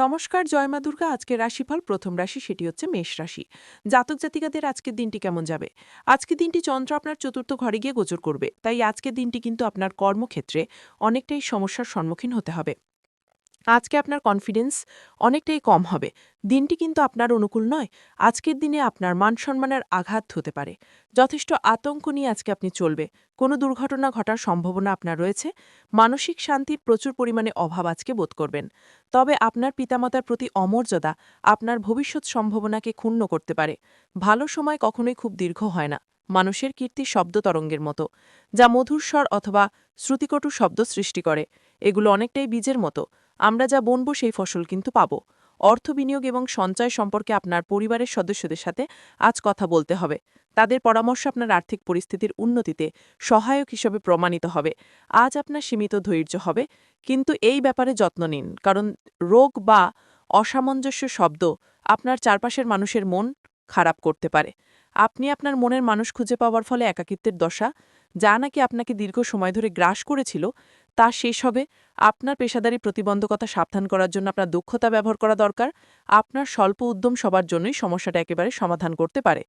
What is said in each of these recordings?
নমস্কার জয়মা দুর্গা। আজকের রাশিফল, প্রথম রাশি, সেটি হচ্ছে মেষ রাশি। জাতক জাতিকাদের আজকের দিনটি কেমন যাবে? আজকের দিনটি চন্দ্র আপনার চতুর্থ ঘরে গিয়ে গোচর করবে। তাই আজকের দিনটি কিন্তু আপনার কর্মক্ষেত্রে অনেকটাই সমস্যার সম্মুখীন হতে হবে। আজকে আপনার কনফিডেন্স অনেকটাই কম হবে। দিনটি কিন্তু আপনার অনুকূল নয়, আজকের দিনে আপনার মান সম্মানের আঘাত হতে পারে। যথেষ্ট আতঙ্ক নিয়ে আজকে আপনি চলবে। কোনো দুর্ঘটনা ঘটার সম্ভাবনা আপনার রয়েছে। মানসিক শান্তির প্রচুর পরিমাণে অভাব আজকে বোধ করবেন। তবে আপনার পিতামাতার প্রতি অমর্যাদা আপনার ভবিষ্যৎ সম্ভাবনাকে ক্ষুণ্ণ করতে পারে। ভালো সময় কখনোই খুব দীর্ঘ হয় না। মানুষের কীর্তি শব্দ তরঙ্গের মতো, যা মধুর স্বর অথবা শ্রুতিকটু শব্দ সৃষ্টি করে। এগুলো অনেকটাই বীজের মতো। আমরা যা বনব সেই ফসল কিন্তু পাব। অর্থ বিনিয়োগ এবং সঞ্চয় সম্পর্কে আপনার পরিবারের সদস্যদের সাথে আজ কথা বলতে হবে। তাদের পরামর্শ আপনার আর্থিক পরিস্থিতির উন্নতিতে সহায়ক হিসেবে প্রমাণিত হবে। আজ আপনার সীমিত ধৈর্য হবে, কিন্তু এই ব্যাপারে যত্ন নিন, কারণ রোগ বা অসামঞ্জস্য শব্দ আপনার চারপাশের মানুষের মন খারাপ করতে পারে। আপনি আপনার মনের মানুষ খুঁজে পাওয়ার ফলে একাকিত্বের দশা, যা নাকি আপনাকে দীর্ঘ সময় ধরে গ্রাস করেছিল তা শেষ হবে। আপনার পেশাদারি প্রতিবন্ধকতা সাবধান করার জন্য আপনার দক্ষতা ব্যবহার করা দরকার। আপনার স্বল্প উদ্যম সবার জন্যই সমস্যাটা একেবারে সমাধান করতে পারে।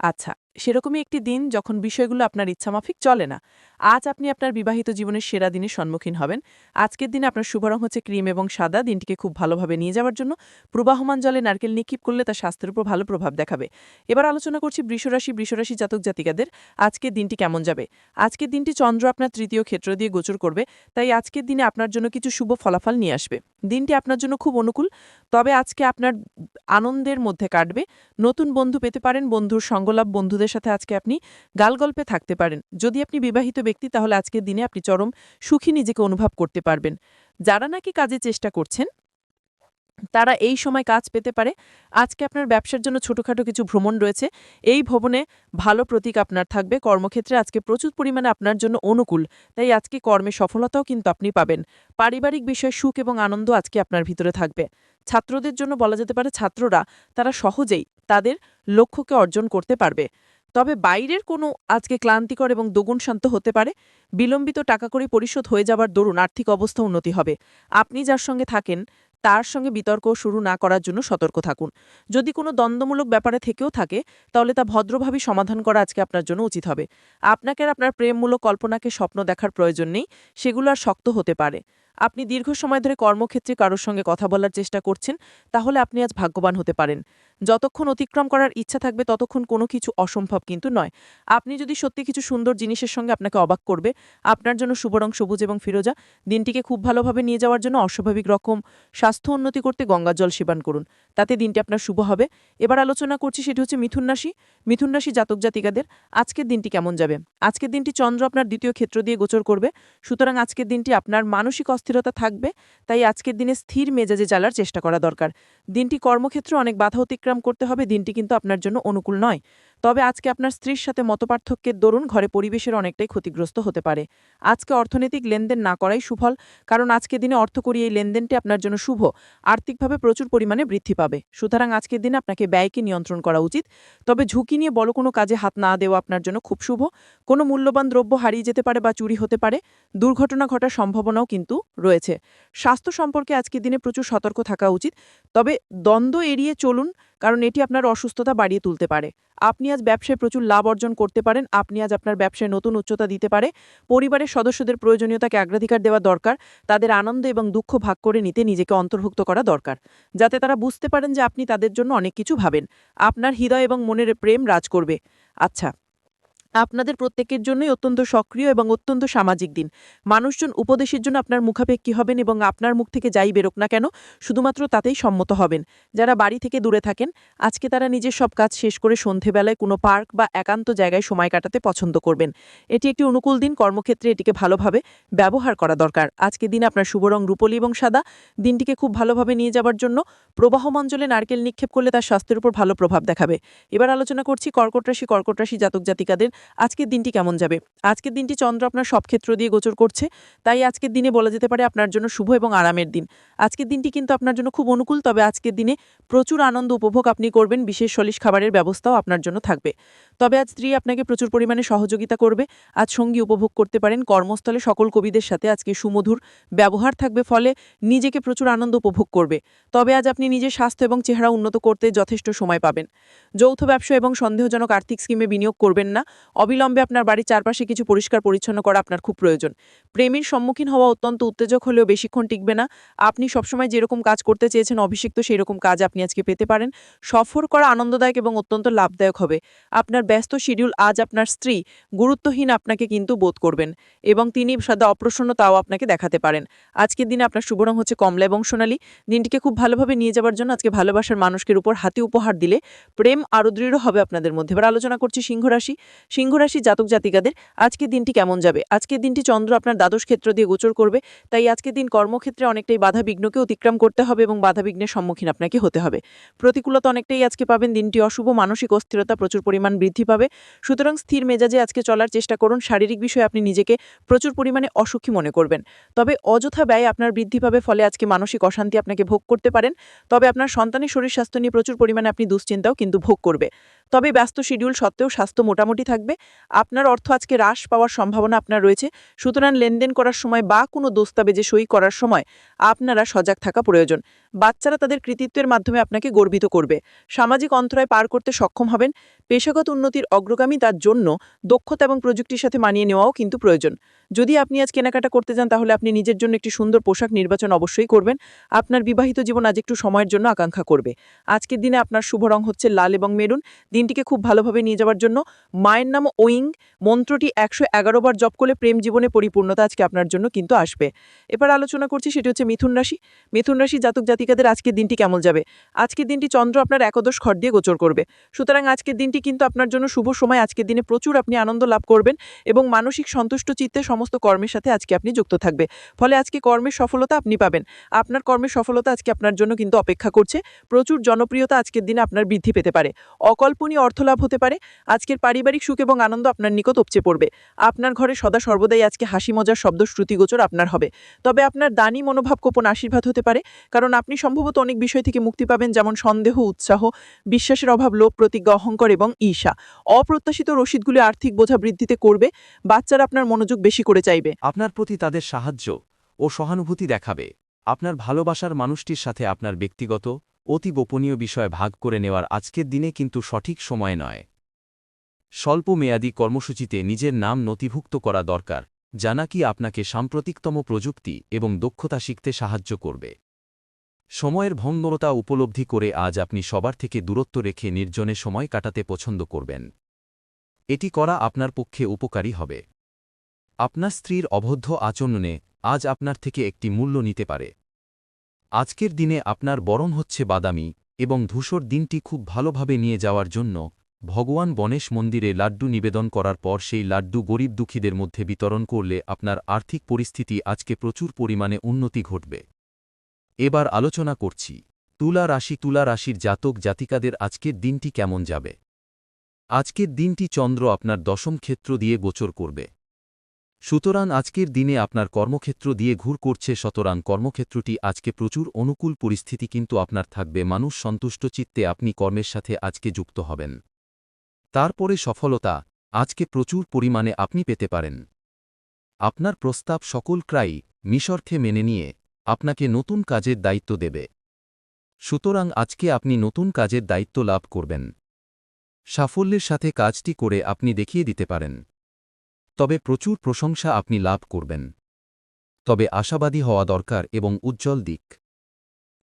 আচ্ছা সেরকমই একটি দিন যখন বিষয়গুলো আপনার ইচ্ছামাফিক চলে না। আজ আপনি আপনার বিবাহিত জীবনের সেরা দিনের সম্মুখীন হবেন। আজকের দিনে আপনার শুভ রং হচ্ছে ক্রিম এবং সাদা। দিনটিকে খুব ভালোভাবে নিয়ে যাওয়ার জন্য প্রবাহমান জলে নারকেল নিক্ষিপ করলে তা স্বাস্থ্যের উপর ভালো প্রভাব দেখাবে। এবার আলোচনা করছি বৃষরাশি বৃষরাশি জাতক জাতিকাদের আজকের দিনটি কেমন যাবে। আজকের দিনটি চন্দ্র আপনার তৃতীয় ক্ষেত্র দিয়ে গোচর করবে, তাই আজকের দিনে আপনার জন্য কিছু শুভ ফলাফল নিয়ে আসবে। দিনটি আপনার জন্য খুব অনুকূল, তবে আজকে আপনার আনন্দের মধ্যে কাটবে। নতুন বন্ধু পেতে পারেন, বন্ধুর সঙ্গলাভ, বন্ধুদের সাথে আজকে আপনি গালগল্পে থাকতে পারেন। যদি আপনি বিবাহিত ব্যক্তি, তাহলে আজকের দিনে আপনি চরম সুখী নিজেকে অনুভব করতে পারবেন। যারা নাকি কাজে চেষ্টা করছেন, তারা এই সময় কাজ পেতে পারে। আজকে আপনার ব্যবসার জন্য ছোটখাটো কিছু ভ্রমণ রয়েছে। এই ভবনে ভালো প্রতীক আপনার থাকবে। কর্মক্ষেত্রে আজকে প্রচুর পরিমাণে আপনার জন্য অনুকূল। তাই আজকে কর্মে সফলতাও কিন্তু আপনি পাবেন। পারিবারিক বিষয়ে সুখ এবং আনন্দ আজকে আপনার ভিতরে থাকবে। ছাত্রদের জন্য বলা যেতে পারে ছাত্ররা, তারা সহজেই তাদের লক্ষ্যকে অর্জন করতে পারবে। তবে বাইরের কোনো আজকে ক্লান্তিকর এবং দগুণ শান্ত হতে পারে, বিলম্বিত টাকা করে পরিশোধ হয়ে যাবার দরুন আর্থিক অবস্থা উন্নতি হবে। আপনি যার সঙ্গে থাকেন, তার সঙ্গে বিতর্ক শুরু না করার জন্য সতর্ক থাকুন। যদি কোনো দ্বন্দ্বমূলক ব্যাপারে থেকেও থাকে, তাহলে তা ভদ্রভাবে সমাধান করা আজকে আপনার জন্য উচিত হবে। আপনাকে আর আপনার প্রেমমূলক কল্পনাকে স্বপ্ন দেখার প্রয়োজন নেই, সেগুলো আর শক্ত হতে পারে। আপনি দীর্ঘ সময় ধরে কর্মক্ষেত্রে কারোর সঙ্গে কথা বলার চেষ্টা করছেন, তাহলে আপনি আজ ভাগ্যবান হতে পারেন। যতক্ষণ অতিক্রম করার ইচ্ছা থাকবে, ততক্ষণ কোনো কিছু অসম্ভব কিন্তু নয়। আপনি যদি সত্যি কিছু সুন্দর জিনিসের সঙ্গে আপনাকে অবাক করবে, আপনার জন্য শুভ রং সবুজ এবং ফিরোজা, দিনটিকে খুব ভালোভাবে নিয়ে যাওয়ার জন্য অস্বাভাবিক রকম স্বাস্থ্য উন্নতি করতে গঙ্গা জল সেবান করুন। তাতে দিনটি আপনার শুভ হবে। এবার আলোচনা করছি সেটি হচ্ছে মিথুন রাশি। মিথুন রাশি জাতক জাতিকাদের, আজকের দিনটি কেমন যাবে? আজকের দিনটি চন্দ্র আপনার দ্বিতীয় ক্ষেত্র দিয়ে গোচর করবে। সুতরাং আজকের দিনটি আপনার মানসিক অস্থিরতা থাকবে, তাই আজকের দিনে স্থির মেজাজে জ্বালার চেষ্টা করা দরকার। দিনটি কর্মক্ষেত্রে অনেক বাধা অতিক্রম করতে হবে, দিনটি কিন্তু আপনার জন্য অনুকূল নয়। তবে আজকে আপনার স্ত্রীর সাথে মতপার্থক্যের দরুন ঘরে পরিবেশের অনেকটাই ক্ষতিগ্রস্ত হতে পারে। আজকে অর্থনৈতিক লেনদেন না করাই সুফল, কারণ আজকে দিনে অর্থ করি এই লেনদেনটি আপনার জন্য শুভ। আর্থিকভাবে প্রচুর পরিমাণে বৃদ্ধি পাবে। সুতরাং আজকের দিনে আপনাকে ব্যয়কে নিয়ন্ত্রণ করা উচিত। তবে ঝুঁকি নিয়ে বড় কোনো কাজে হাত না দেওয়া আপনার জন্য খুব শুভ। কোনো মূল্যবান দ্রব্য হারিয়ে যেতে পারে বা চুরি হতে পারে। দুর্ঘটনা ঘটার সম্ভাবনাও কিন্তু রয়েছে। স্বাস্থ্য সম্পর্কে আজকের দিনে প্রচুর সতর্ক থাকা উচিত। তবে দ্বন্দ্ব এড়িয়ে চলুন। কারণ এটি আপনার অসুস্থতা বাড়িয়ে তুলতে পারে। আপনি আজ ব্যবসায় প্রচুর লাভ অর্জন করতে পারেন, আপনি আজ আপনার ব্যবসায় নতুন উচ্চতা দিতে পারে। পরিবারের সদস্যদের প্রয়োজনীয়তাকে অগ্রাধিকার দেওয়া দরকার, তাদের আনন্দ এবং দুঃখ ভাগ করে নিতে নিজেকে অন্তর্ভুক্ত করা দরকার, যাতে তারা বুঝতে পারেন যে আপনি তাদের জন্য অনেক কিছু ভাবেন। আপনার হৃদয় এবং মনের প্রেম রাজ করবে। আচ্ছা আপনাদের প্রত্যেকের জন্যই অত্যন্ত সক্রিয় এবং অত্যন্ত সামাজিক দিন। মানুষজন উপদেশের জন্য আপনার মুখাপেক্ষী হবেন এবং আপনার মুখ থেকে যাই বেরোক না কেন, শুধুমাত্র তাতেই সম্মত হবেন। যারা বাড়ি থেকে দূরে থাকেন, আজকে তারা নিজের সব কাজ শেষ করে সন্ধেবেলায় কোনো পার্ক বা একান্ত জায়গায় সময় কাটাতে পছন্দ করবেন। এটি একটি অনুকূল দিন, কর্মক্ষেত্রে এটিকে ভালোভাবে ব্যবহার করা দরকার। আজকে দিন আপনার শুভ রং রূপলি এবং সাদা। দিনটিকে খুব ভালোভাবে নিয়ে যাওয়ার জন্য প্রবাহমঞ্জলে নারকেল নিক্ষেপ করলে তার স্বাস্থ্যের উপর ভালো প্রভাব দেখাবে। এবার আলোচনা করছি কর্কট রাশি কর্কট রাশি জাতক জাতিকাদের আজকের দিনটি কেমন যাবে? আজকের দিনটি চন্দ্র আপনার সব ক্ষেত্র দিয়ে গোচর করছে, তাই আজকের দিনে বলা যেতে পারে আপনার জন্য শুভ এবং আরামের দিন। আজকের দিনটি কিন্তু আপনার জন্য খুব অনুকূল, তবে আজকের দিনে প্রচুর আনন্দ উপভোগ আপনি করবেন, বিশেষ সলিশ খাবারের ব্যবস্থাও আপনার জন্য থাকবে। তবে আজ স্ত্রী আপনাকে প্রচুর পরিমাণে সহযোগিতা করবে, আজ সঙ্গী উপভোগ করতে পারেন, কর্মস্থলে সকল কবিদের সাথে আজকে সুমধুর ব্যবহার থাকবে, ফলে নিজেকে প্রচুর আনন্দ উপভোগ করবে। তবে আজ আপনি নিজের স্বাস্থ্য এবং চেহারা উন্নত করতে যথেষ্ট সময় পাবেন। যৌথ ব্যবসা এবং সন্দেহজনক আর্থিক স্কিমে বিনিয়োগ করবেন না, অবিলম্বে আপনার বাড়ির চারপাশে কিছু পরিষ্কার পরিচ্ছন্ন করা আপনার খুব প্রয়োজন। প্রেমের সম্মুখীন হওয়া অত্যন্ত উত্তেজক হলেও বেশিক্ষণ টিকবে না, আপনি সবসময় যেরকম কাজ করতে চেয়েছেন অভিষিক্ত সেই রকম কাজ আপনি আজকে পেতে পারেন। সফর করা আনন্দদায়ক এবং অত্যন্ত লাভদায়ক হবে। আপনার ব্যস্ত শিডিউল আজ আপনার স্ত্রী গুরুত্বহীন আপনাকে কিন্তু বোধ করবেন এবং তিনি সাদা অপ্রসন্নতাও আপনাকে দেখাতে পারেন। আজকের দিনে আপনার শুভ রং হচ্ছে কমলা এবং সোনালী। দিনটিকে খুব ভালোভাবে নিয়ে যাওয়ার জন্য আজকে ভালোবাসার মানুষের উপর হাতি উপহার দিলে প্রেম আরও দৃঢ় হবে আপনাদের মধ্যে। এবার আলোচনা করছি সিংহরাশি। সিংহরাশি জাতক জাতিকাদের, আজকের দিনটি কেমন যাবে? আজকের দিনটি চন্দ্র আপনার দ্বাদশ ক্ষেত্র দিয়ে গোচর করবে, তাই আজকের দিন কর্মক্ষেত্রে অনেকটাই বাধা বিঘ্নকে অতিক্রম করতে হবে এবং বাধা বিঘ্নের সম্মুখীন আপনাকে হতে হবে। প্রতিকূলতা অনেকটাই আজকে পাবেন, দিনটি অশুভ, মানসিক অস্থিরতা প্রচুর পরিমাণ বৃদ্ধি পাবে। সুতরাং স্থির মেজাজে আজকে চলার চেষ্টা করুন, শারীরিক বিষয়ে আপনি নিজেকে প্রচুর পরিমাণে অসুখী মনে করবেন। তবে অযথা ব্যয় আপনার বৃদ্ধি পাবে, ফলে আজকে মানসিক অশান্তি আপনাকে ভোগ করতে পারেন। তবে আপনার সন্তানের শরীর স্বাস্থ্য নিয়ে প্রচুর পরিমাণে আপনি দুশ্চিন্তাও কিন্তু ভোগ করবে। তবে ব্যস্ত শিডিউল সত্ত্বেও স্বাস্থ্য মোটামুটি থাকবে। আপনার অর্থ আজকে হ্রাস পাওয়ার সম্ভাবনা আপনার রয়েছে। সুতরাং লেনদেন করার সময় বা কোনো দস্তাবেজে সই করার সময় আপনারা সজাগ থাকা প্রয়োজন। বাচ্চারা তাদের কৃতিত্বের মাধ্যমে আপনাকে গর্বিত করবে। সামাজিক অন্তরায় পার করতে সক্ষম হবেন। পেশাগত উন্নতির অগ্রগামী তার জন্য দক্ষতা এবং প্রযুক্তির সাথে মানিয়ে নেওয়াও কিন্তু প্রয়োজন। যদি আপনি আজ কেনাকাটা করতে যান, তাহলে আপনি নিজের জন্য একটি সুন্দর পোশাক নির্বাচন অবশ্যই করবেন। আপনার বিবাহিত জীবন আজ একটু সময়ের জন্য আকাঙ্ক্ষা করবে। আজকের দিনে আপনার শুভ রং হচ্ছে লাল এবং মেরুন। দিনটিকে খুব ভালোভাবে নিয়ে যাওয়ার জন্য মায়ের নাম ওয়িং। মন্ত্রটি একশো এগারো বার জপ করলে প্রেম জীবনে পরিপূর্ণতা আজকে আপনার জন্য কিন্তু আসবে। এবার আলোচনা করছি, সেটি হচ্ছে মিথুন রাশি। মিথুন রাশি জাতক জাতিকাদের আজকের দিনটি কেমন যাবে? আজকের দিনটি চন্দ্র আপনার একাদশ ঘর দিয়ে গোচর করবে। সুতরাং আজকের দিনটি কিন্তু আপনার জন্য শুভ সময়। আজকের দিনে প্রচুর আপনি আনন্দ লাভ করবেন এবং মানসিক সন্তুষ্ট চিত্তে সমস্ত কর্মের সাথে আজকে আপনি যুক্ত থাকবে। ফলে আজকে কর্মের সফলতা আপনি পাবেন। আপনার কর্মের সফলতা আজকে আপনার জন্য কিন্তু অপেক্ষা করছে। প্রচুর জনপ্রিয়তা আজকের দিনে আপনার বৃদ্ধি পেতে পারে। অকল্পনীয় অর্থলাভ হতে পারে। আজকের পারিবারিক সুখ এবং আনন্দ আপনার নিকট উপচে পড়বে। আপনার ঘরে সদা সর্বদাই আজকে হাসি মজার শব্দ শ্রুতিগোচর আপনার হবে। তবে আপনার দানি মনোভাব কোপন আশীর্বাদ হতে পারে। কারণ আপনি সম্ভবত অনেক বিষয় থেকে মুক্তি পাবেন, যেমন সন্দেহ, উৎসাহ, বিশ্বাসের অভাব, লোভ, প্রতিজ্ঞা, অহংকার এবং ঈর্ষা। অপ্রত্যাশিত রসিদগুলি আর্থিক বোঝা বৃদ্ধিতে করবে। বাচ্চারা আপনার মনোযোগ বেশি করে চাইবে। আপনার প্রতি তাদের সাহায্য ও সহানুভূতি দেখাবে। আপনার ভালোবাসার মানুষটির সাথে আপনার ব্যক্তিগত, অতি গোপনীয় বিষয় ভাগ করে নেওয়ার আজকের দিনে কিন্তু সঠিক সময় নয়। স্বল্প মেয়াদী কর্মসূচিতে নিজের নাম নথিভুক্ত করা দরকার, যা নাকি আপনাকে সাম্প্রতিকতম প্রযুক্তি এবং দক্ষতা শিখতে সাহায্য করবে। সময়ের ভঙ্গরতা উপলব্ধি করে আজ আপনি সবার থেকে দূরত্ব রেখে নির্জনে সময় কাটাতে পছন্দ করবেন। এটি করা আপনার পক্ষে উপকারী হবে। আপনার স্ত্রীর অবদ্ধ আচরণে আজ আপনার থেকে একটি মূল্য নিতে পারে। আজকের দিনে আপনার বরণ হচ্ছে বাদামি এবং ধূসর দিনটি খুব ভালোভাবে নিয়ে যাওয়ার জন্য ভগবান গণেশ মন্দিরে লাড্ডু নিবেদন করার পর সেই লাড্ডু গরিব দুঃখীদের মধ্যে বিতরণ করলে আপনার আর্থিক পরিস্থিতি আজকে প্রচুর পরিমাণে উন্নতি ঘটবে। এবার আলোচনা করছি। তুলা রাশি তুলা রাশির জাতক জাতিকাদের আজকের দিনটি কেমন যাবে? আজকের দিনটি চন্দ্র আপনার দশম ক্ষেত্র দিয়ে গোচর করবে। সুতরাং আজকের দিনে আপনার কর্মক্ষেত্র দিয়ে ঘুর করছে সুতরাং কর্মক্ষেত্রটি আজকে প্রচুর অনুকূল পরিস্থিতি কিন্তু আপনার থাকবে মানুষ সন্তুষ্ট চিত্তে আপনি কর্মের সাথে আজকে যুক্ত হবেন। তারপরে সফলতা, আজকে প্রচুর পরিমাণে আপনি পেতে পারেন। আপনার প্রস্তাব সকল ক্রাই মিশর্থে মেনে নিয়ে, আপনাকে নতুন কাজের দায়িত্ব দেবে। সুতরাং আজকে আপনি নতুন কাজের দায়িত্ব লাভ করবেন। সাফল্যের সাথে কাজটি করে আপনি দেখিয়ে দিতে পারেন। তবে প্রচুর প্রশংসা আপনি লাভ করবেন। তবে আশাবাদী হওয়া দরকার এবং উজ্জ্বল দিক।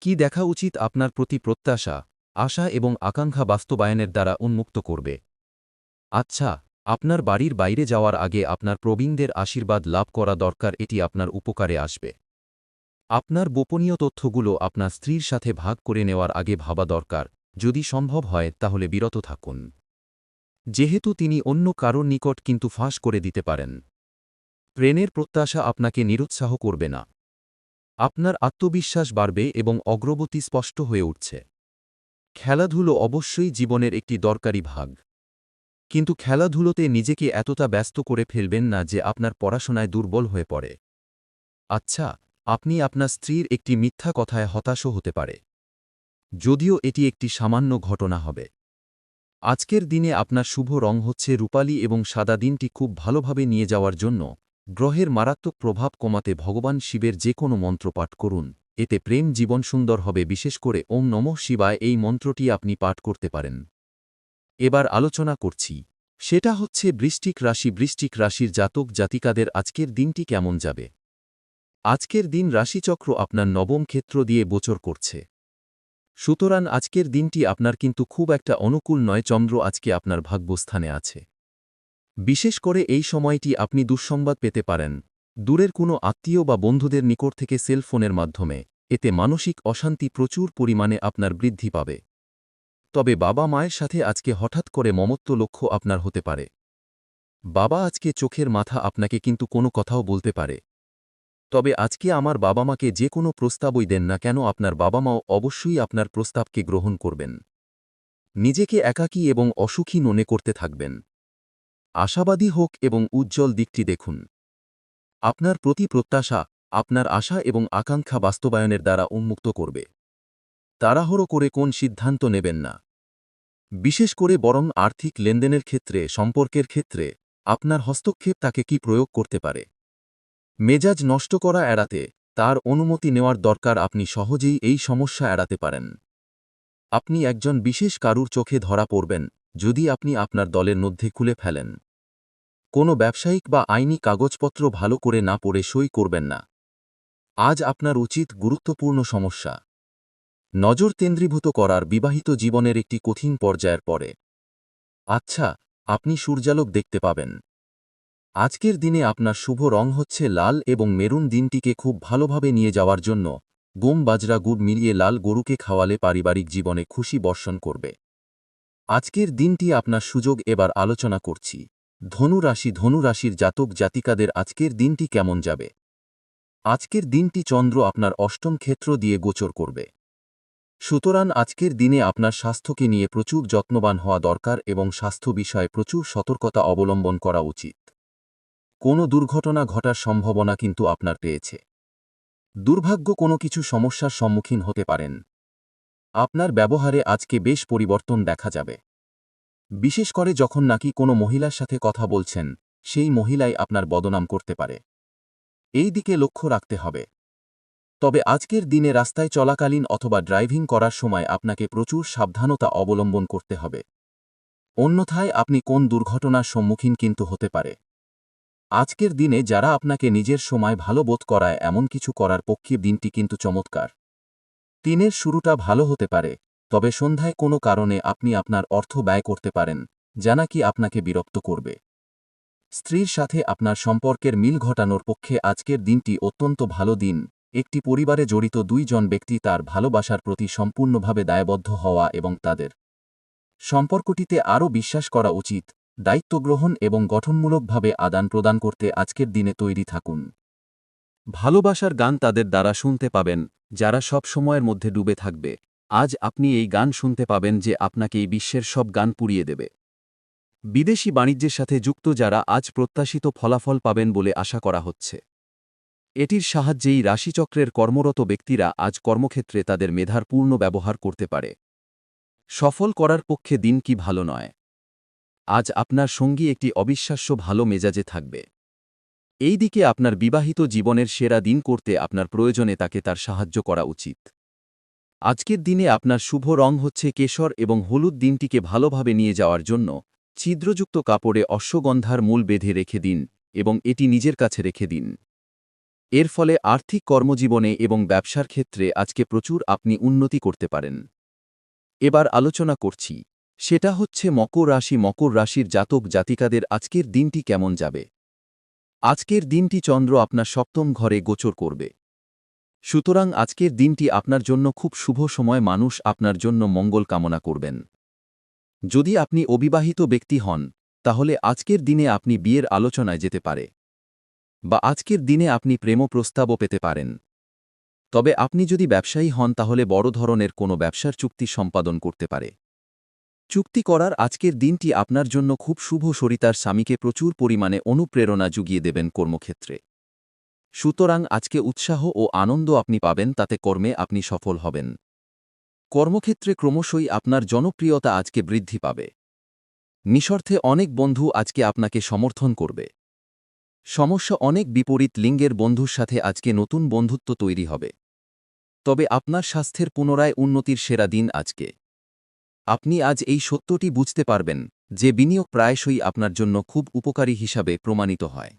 কি দেখা উচিত আপনার প্রতি প্রত্যাশা, আশা এবং আকাঙ্ক্ষা বাস্তবায়নের দ্বারা উন্মুক্ত করবে? আচ্ছা আপনার বাড়ির বাইরে যাওয়ার আগে আপনার প্রবীণদের আশীর্বাদ লাভ করা দরকার এটি আপনার উপকারে আসবে। আপনার গোপনীয় তথ্যগুলো আপনার স্ত্রীর সাথে ভাগ করে নেওয়ার আগে ভাবা দরকার। যদি সম্ভব হয় তাহলে বিরত থাকুন। যেহেতু তিনি অন্য কারোর নিকট কিন্তু ফাঁস করে দিতে পারেন। প্রেমের প্রত্যাশা আপনাকে নিরুৎসাহ করবে না। আপনার আত্মবিশ্বাস বাড়বে এবং অগ্রগতি স্পষ্ট হয়ে উঠছে। খেলাধুলো অবশ্যই জীবনের একটি দরকারি ভাগ। কিন্তু খেলাধুলোতে নিজেকে এতটা ব্যস্ত করে ফেলবেন না যে আপনার পড়াশোনায় দুর্বল হয়ে পড়ে। আচ্ছা আপনি আপনার স্ত্রীর একটি মিথ্যা কথায় হতাশও হতে পারে। যদিও এটি একটি সামান্য ঘটনা হবে। আজকের দিনে আপনার শুভ রং হচ্ছে রূপালী এবং সাদা দিনটি খুব ভালোভাবে নিয়ে যাওয়ার জন্য গ্রহের মারাত্মক প্রভাব কমাতে ভগবান শিবের যে কোনো মন্ত্র পাঠ করুন। এতে প্রেম জীবন সুন্দর হবে, বিশেষ করে ওম নমঃ শিবায় এই মন্ত্রটি আপনি পাঠ করতে পারেন। এবার আলোচনা করছি। সেটা হচ্ছে বৃষ্টিক রাশি। বৃষ্টিক রাশির জাতক জাতিকাদের আজকের দিনটি কেমন যাবে? আজকের দিন রাশিচক্র আপনার নবম ক্ষেত্র দিয়ে গোচর করছে। সুতরাং আজকের দিনটি আপনার কিন্তু খুব একটা অনুকূল নয়, চন্দ্র আজকে আপনার ভাগ্যস্থানে আছে। বিশেষ করে এই সময়টি আপনি দুঃসংবাদ পেতে পারেন। দূরের কোনো আত্মীয় বা বন্ধুদের নিকট থেকে সেলফোনের মাধ্যমে, এতে মানসিক অশান্তি প্রচুর পরিমাণে আপনার বৃদ্ধি পাবে। তবে বাবা মায়ের সাথে আজকে হঠাৎ করে মমত্ব লক্ষ্য আপনার হতে পারে। বাবা আজকে চোখের মাথা আপনাকে কিন্তু কোনো কথাও বলতে পারে। তবে আজকে আমার বাবা মাকে যে কোনো প্রস্তাবই দেন না কেন আপনার বাবা মাও অবশ্যই আপনার প্রস্তাবকে গ্রহণ করবেন। নিজেকে একাকী এবং অসুখী মনে করতে থাকবেন। আশাবাদী হোক এবং উজ্জ্বল দিকটি দেখুন। আপনার প্রতি প্রত্যাশা, আপনার আশা এবং আকাঙ্ক্ষা বাস্তবায়নের দ্বারা উন্মুক্ত করবে। তাড়াহড়ো করে কোন সিদ্ধান্ত নেবেন না। বিশেষ করে বরং আর্থিক লেনদেনের ক্ষেত্রে, সম্পর্কের ক্ষেত্রে, আপনার হস্তক্ষেপ তাকে কি প্রয়োগ করতে পারে? মেজাজ নষ্ট করা এড়াতে তার অনুমতি নেওয়ার দরকার আপনি সহজেই এই সমস্যা এড়াতে পারেন। আপনি একজন বিশেষ কারুর চোখে ধরা পড়বেন, যদি আপনি আপনার দলের মধ্যে খুলে ফেলেন। কোনো ব্যবসায়িক বা আইনি কাগজপত্র ভালো করে না পড়ে সই করবেন না। আজ আপনার উচিত গুরুত্বপূর্ণ সমস্যা। নজর কেন্দ্রীভূত করার বিবাহিত জীবনের একটি কঠিন পর্যায়ের পরে। আচ্ছা আপনি সূর্যালোক দেখতে পাবেন। আজকের দিনে আপনার শুভ রং হচ্ছে লাল এবং মেরুন দিনটিকে খুব ভালোভাবে নিয়ে যাওয়ার জন্য গম বাজরা গুড় মিলিয়ে লাল গরুকে খাওয়ালে পারিবারিক জীবনে খুশি বর্ষণ করবে। আজকের দিনটি আপনার সুযোগ এবার আলোচনা করছি। ধনু রাশি ধনু রাশির জাতক জাতিকাদের আজকের দিনটি কেমন যাবে? আজকের দিনটি চন্দ্র আপনার অষ্টম ক্ষেত্র দিয়ে গোচর করবে। সুতরাং আজকের দিনে আপনার স্বাস্থ্যকে নিয়ে প্রচুর যত্নবান হওয়া দরকার এবং স্বাস্থ্য বিষয়ে প্রচুর সতর্কতা অবলম্বন করা উচিত। কোনো দুর্ঘটনা ঘটার সম্ভাবনা কিন্তু আপনার পেয়েছে। দুর্ভাগ্য কোনো কিছু সমস্যার সম্মুখীন হতে পারেন। আপনার ব্যবহারে আজকে বেশ পরিবর্তন দেখা যাবে। বিশেষ করে যখন নাকি কোনো মহিলার সাথে কথা বলছেন, সেই মহিলাই আপনার বদনাম করতে পারে। এই দিকে লক্ষ্য রাখতে হবে। তবে আজকের দিনে রাস্তায় চলাকালীন অথবা ড্রাইভিং করার সময় আপনাকে প্রচুর সাবধানতা অবলম্বন করতে হবে। অন্যথায় আপনি কোন দুর্ঘটনার সম্মুখীন কিন্তু হতে পারে। আজকের দিনে যারা আপনাকে নিজের সময় ভালো বোধ করায় এমন কিছু করার পক্ষে দিনটি কিন্তু চমৎকার। দিনের শুরুটা ভালো হতে পারে, তবে সন্ধ্যায় কোনো কারণে আপনি আপনার অর্থ ব্যয় করতে পারেন, যা নাকি আপনাকে বিরক্ত করবে। স্ত্রীর সাথে আপনার সম্পর্কের মিল ঘটানোর পক্ষে আজকের দিনটি অত্যন্ত ভালো দিন। একটি পরিবারে জড়িত দুইজন ব্যক্তি তার ভালোবাসার প্রতি সম্পূর্ণভাবে দায়বদ্ধ হওয়া এবং তাদের সম্পর্কটিতে আরও বিশ্বাস করা উচিত। দায়িত্ব গ্রহণ এবং গঠনমূলকভাবে আদান প্রদান করতে আজকের দিনে তৈরি থাকুন। ভালোবাসার গান তাদের দ্বারা শুনতে পাবেন, যারা সব সময়ের মধ্যে ডুবে থাকবে। আজ আপনি এই গান শুনতে পাবেন যে আপনাকে এই বিশ্বের সব গান পুড়িয়ে দেবে। বিদেশি বাণিজ্যের সাথে যুক্ত যারা আজ প্রত্যাশিত ফলাফল পাবেন বলে আশা করা হচ্ছে। এটির সাহায্যেই রাশিচক্রের কর্মরত ব্যক্তিরা আজ কর্মক্ষেত্রে তাদের মেধার পূর্ণ ব্যবহার করতে পারে। সফল করার পক্ষে দিন কি ভালো নয়। আজ আপনার সঙ্গী একটি অবিশ্বাস্য ভালো মেজাজে থাকবে। এই দিকে আপনার বিবাহিত জীবনের সেরা দিন করতে আপনার প্রয়োজনে তাকে তার সাহায্য করা উচিত। আজকের দিনে আপনার শুভ রং হচ্ছে কেশর এবং হলুদ দিনটিকে ভালোভাবে নিয়ে যাওয়ার জন্য ছিদ্রযুক্ত কাপড়ে অশ্বগন্ধার মূল বেঁধে রেখে দিন এবং এটি নিজের কাছে রেখে দিন। এর ফলে আর্থিক কর্মজীবনে এবং ব্যবসার ক্ষেত্রে আজকে প্রচুর আপনি উন্নতি করতে পারেন। এবার আলোচনা করছি। সেটা হচ্ছে মকর রাশি। মকর রাশির জাতক জাতিকাদের আজকের দিনটি কেমন যাবে? আজকের দিনটি চন্দ্র আপনার সপ্তম ঘরে গোচর করবে। সুতরাং আজকের দিনটি আপনার জন্য খুব শুভ সময়। মানুষ আপনার জন্য মঙ্গল কামনা করবেন। যদি আপনি অবিবাহিত ব্যক্তি হন, তাহলে আজকের দিনে আপনি বিয়ের আলোচনায় যেতে পারে। বা আজকের দিনে আপনি প্রেম প্রস্তাবও পেতে পারেন। তবে আপনি যদি ব্যবসায়ী হন, তাহলে বড় ধরনের কোনো ব্যবসার চুক্তি সম্পাদন করতে পারে। চুক্তি করার আজকের দিনটি আপনার জন্য খুব শুভ সরিতার স্বামীকে প্রচুর পরিমাণে অনুপ্রেরণা জুগিয়ে দেবেন কর্মক্ষেত্রে। সুতরাং আজকে উৎসাহ ও আনন্দ আপনি পাবেন, তাতে কর্মে আপনি সফল হবেন। কর্মক্ষেত্রে ক্রমশই আপনার জনপ্রিয়তা আজকে বৃদ্ধি পাবে। নিঃস্বার্থে অনেক বন্ধু আজকে আপনাকে সমর্থন করবে। সমস্যা অনেক বিপরীত লিঙ্গের বন্ধুর সাথে আজকে নতুন বন্ধুত্ব তৈরি হবে। তবে আপনার স্বাস্থ্যের পুনরায় উন্নতির সেরা দিন আজকে। আপনি আজ এই সত্যটি বুঝতে পারবেন যে বিনিয়োগ প্রায়শই আপনার জন্য খুব উপকারী হিসাবে প্রমাণিত হয়।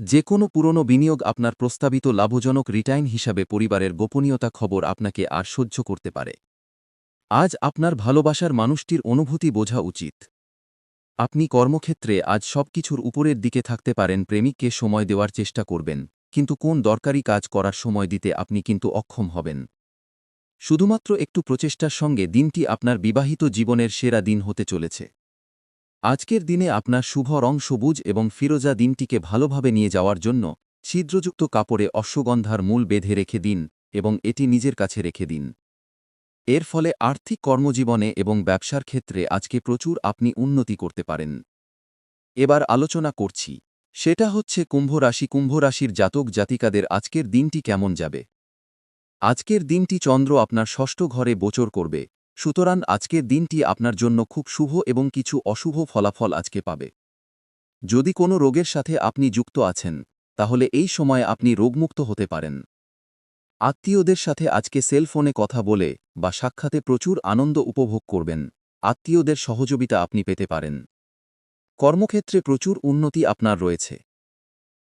যে কোনো পুরনো বিনিয়োগ আপনার প্রস্তাবিত লাভজনক রিটার্ন হিসাবে পরিবারের গোপনীয়তা খবর আপনাকে আর সহ্য করতে পারে। আজ আপনার ভালোবাসার মানুষটির অনুভূতি বোঝা উচিত। আপনি কর্মক্ষেত্রে আজ সবকিছুর উপরের দিকে থাকতে পারেন, প্রেমিককে সময় দেওয়ার চেষ্টা করবেন, কিন্তু কোন দরকারি কাজ করার সময় দিতে আপনি কিন্তু অক্ষম হবেন। শুধুমাত্র একটু প্রচেষ্টার সঙ্গে দিনটি আপনার বিবাহিত জীবনের সেরা দিন হতে চলেছে। আজকের দিনে আপনার শুভ রং সবুজ এবং ফিরোজা দিনটিকে ভালোভাবে নিয়ে যাওয়ার জন্য ছিদ্রযুক্ত কাপড়ে অশ্বগন্ধার মূল বেঁধে রেখে দিন এবং এটি নিজের কাছে রেখে দিন। এর ফলে আর্থিক কর্মজীবনে এবং ব্যবসার ক্ষেত্রে আজকে প্রচুর আপনি উন্নতি করতে পারেন। এবার আলোচনা করছি। সেটা হচ্ছে কুম্ভ রাশি কুম্ভ রাশির জাতক জাতিকাদের আজকের দিনটি কেমন যাবে? আজকের দিনটি চন্দ্র আপনার ষষ্ঠ ঘরে গোচর করবে। সুতরাং আজকের দিনটি আপনার জন্য খুব শুভ এবং কিছু অশুভ ফলাফল আজকে পাবে। যদি কোনো রোগের সাথে আপনি যুক্ত আছেন, তাহলে এই সময় আপনি রোগমুক্ত হতে পারেন। আত্মীয়দের সাথে আজকে সেলফোনে কথা বলে বা সাক্ষাতে প্রচুর আনন্দ উপভোগ করবেন। আত্মীয়দের সহযোগিতা আপনি পেতে পারেন। কর্মক্ষেত্রে প্রচুর উন্নতি আপনার রয়েছে।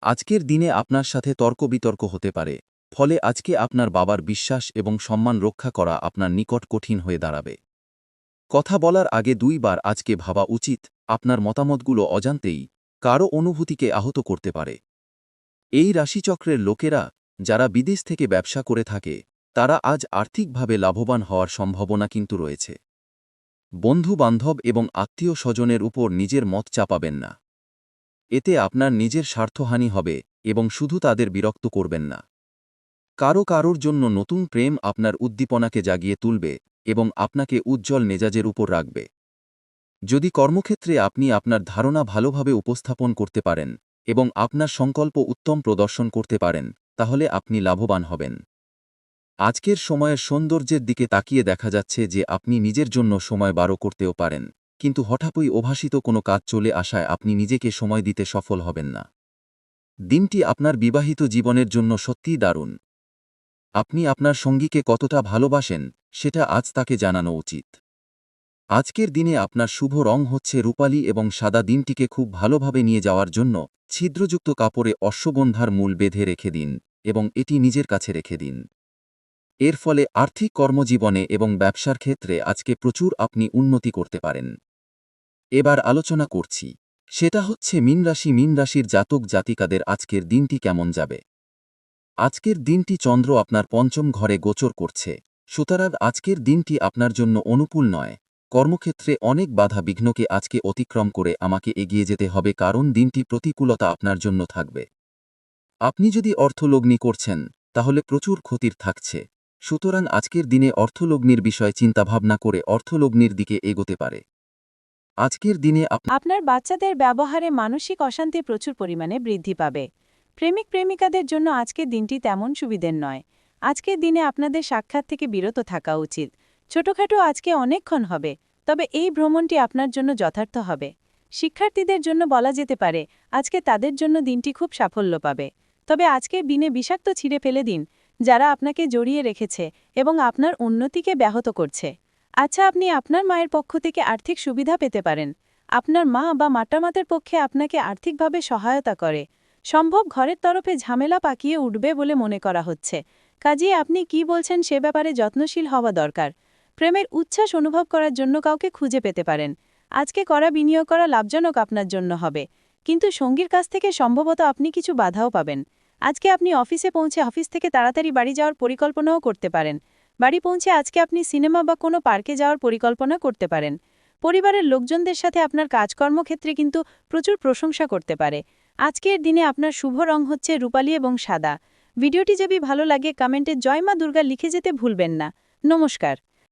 আজকের দিনে আপনার সাথে তর্ক বিতর্ক হতে পারে। ফলে আজকে আপনার বাবার বিশ্বাস এবং সম্মান রক্ষা করা আপনার নিকট কঠিন হয়ে দাঁড়াবে। কথা বলার আগে দুইবার আজকে ভাবা উচিত আপনার মতামতগুলো অজান্তেই কারও অনুভূতিকে আহত করতে পারে। এই রাশিচক্রের লোকেরা যারা বিদেশ থেকে ব্যবসা করে থাকে, তারা আজ আর্থিকভাবে লাভবান হওয়ার সম্ভাবনা কিন্তু রয়েছে। বন্ধু বান্ধব এবং আত্মীয় স্বজনের উপর নিজের মত চাপাবেন না। এতে আপনার নিজের স্বার্থহানি হবে এবং শুধু তাদের বিরক্ত করবেন না। কারও কারোর জন্য নতুন প্রেম আপনার উদ্দীপনাকে জাগিয়ে তুলবে এবং আপনাকে উজ্জ্বল মেজাজের উপর রাখবে। যদি কর্মক্ষেত্রে আপনি আপনার ধারণা ভালোভাবে উপস্থাপন করতে পারেন এবং আপনার সংকল্প উত্তম প্রদর্শন করতে পারেন, তাহলে আপনি লাভবান হবেন। আজকের সময়ের সৌন্দর্যের দিকে তাকিয়ে দেখা যাচ্ছে যে আপনি নিজের জন্য সময় বারো করতেও পারেন, কিন্তু হঠাৎই অভাসিত কোনো কাজ চলে আসায় আপনি নিজেকে সময় দিতে সফল হবেন না। দিনটি আপনার বিবাহিত জীবনের জন্য সত্যিই দারুণ। আপনি আপনার সঙ্গীকে কতটা ভালোবাসেন, সেটা আজ তাকে জানানো উচিত। আজকের দিনে আপনার শুভ রং হচ্ছে রূপালী এবং সাদা দিনটিকে খুব ভালোভাবে নিয়ে যাওয়ার জন্য ছিদ্রযুক্ত কাপড়ে অশ্বগন্ধার মূল বেঁধে রেখে দিন এবং এটি নিজের কাছে রেখে দিন। এর ফলে আর্থিক কর্মজীবনে এবং ব্যবসার ক্ষেত্রে আজকে প্রচুর আপনি উন্নতি করতে পারেন। এবার আলোচনা করছি। সেটা হচ্ছে মিন রাশি রাশির জাতক জাতিকাদের আজকের দিনটি কেমন যাবে? আজকের দিনটি চন্দ্র আপনার পঞ্চম ঘরে গোচর করছে। সুতরাং আজকের দিনটি আপনার জন্য অনুকূল নয়। কর্মক্ষেত্রে অনেক বাধা বিঘ্নকে আজকে অতিক্রম করে আমাকে এগিয়ে যেতে হবে কারণ দিনটি প্রতিকূলতা আপনার জন্য থাকবে। আপনি যদি অর্থলগ্নি করছেন, তাহলে প্রচুর ক্ষতির থাকছে। সুতরাং আজকের দিনে অর্থলগ্নির বিষয়ে চিন্তাভাবনা করে অর্থলগ্নির দিকে এগোতে পারে। আজকের দিনে আপনার বাচ্চাদের ব্যবহারে মানসিক অশান্তি প্রচুর পরিমাণে বৃদ্ধি পাবে। প্রেমিক প্রেমিকাদের জন্য আজকের দিনটি তেমন সুবিধের নয়। আজকের দিনে আপনাদের সাক্ষাৎ থেকে বিরত থাকা উচিত। ছোটখাটো আজকে অনেকক্ষণ হবে, তবে এই ভ্রমণটি আপনার জন্য যথার্থ হবে। শিক্ষার্থীদের জন্য বলা যেতে পারে, আজকে তাদের জন্য দিনটি খুব সাফল্য পাবে। তবে আজকের দিনে বিষাক্ত ছিঁড়ে ফেলে দিন, যারা আপনাকে জড়িয়ে রেখেছে এবং আপনার উন্নতিকে ব্যাহত করছে। আচ্ছা আপনি আপনার মায়ের পক্ষ থেকে আর্থিক সুবিধা পেতে পারেন। আপনার মা বা মাটামাতের পক্ষে আপনাকে আর্থিকভাবে সহায়তা করে। সম্ভব ঘরের তরফে ঝামেলা পাকিয়ে উঠবে বলে মনে করা হচ্ছে। কাজেই আপনি কি বলছেন সে ব্যাপারে যত্নশীল হওয়া দরকার। প্রেমের উচ্ছ্বাস অনুভব করার জন্য কাউকে খুঁজে পেতে পারেন। আজকে করা বিনিয়োগ করা লাভজনক আপনার জন্য হবে। কিন্তু সঙ্গীর কাছ থেকে সম্ভবত আপনি কিছু বাধাও পাবেন। আজকে আপনি অফিসে পৌঁছে অফিস থেকে তাড়াতাড়ি বাড়ি যাওয়ার পরিকল্পনাও করতে পারেন। বাড়ি পৌঁছে আজকে আপনি সিনেমা বা কোনো পার্কে যাওয়ার পরিকল্পনা করতে পারেন। পরিবারের লোকজনদের সাথে আপনার কাজকর্ম ক্ষেত্রে কিন্তু প্রচুর প্রশংসা করতে পারে। আজকের দিনে আপনার শুভ রং হচ্ছে রূপালী এবং সাদা। ভিডিওটি যদি ভালো লাগে, কমেন্টে জয় মা দুর্গা লিখে যেতে ভুলবেন না। নমস্কার।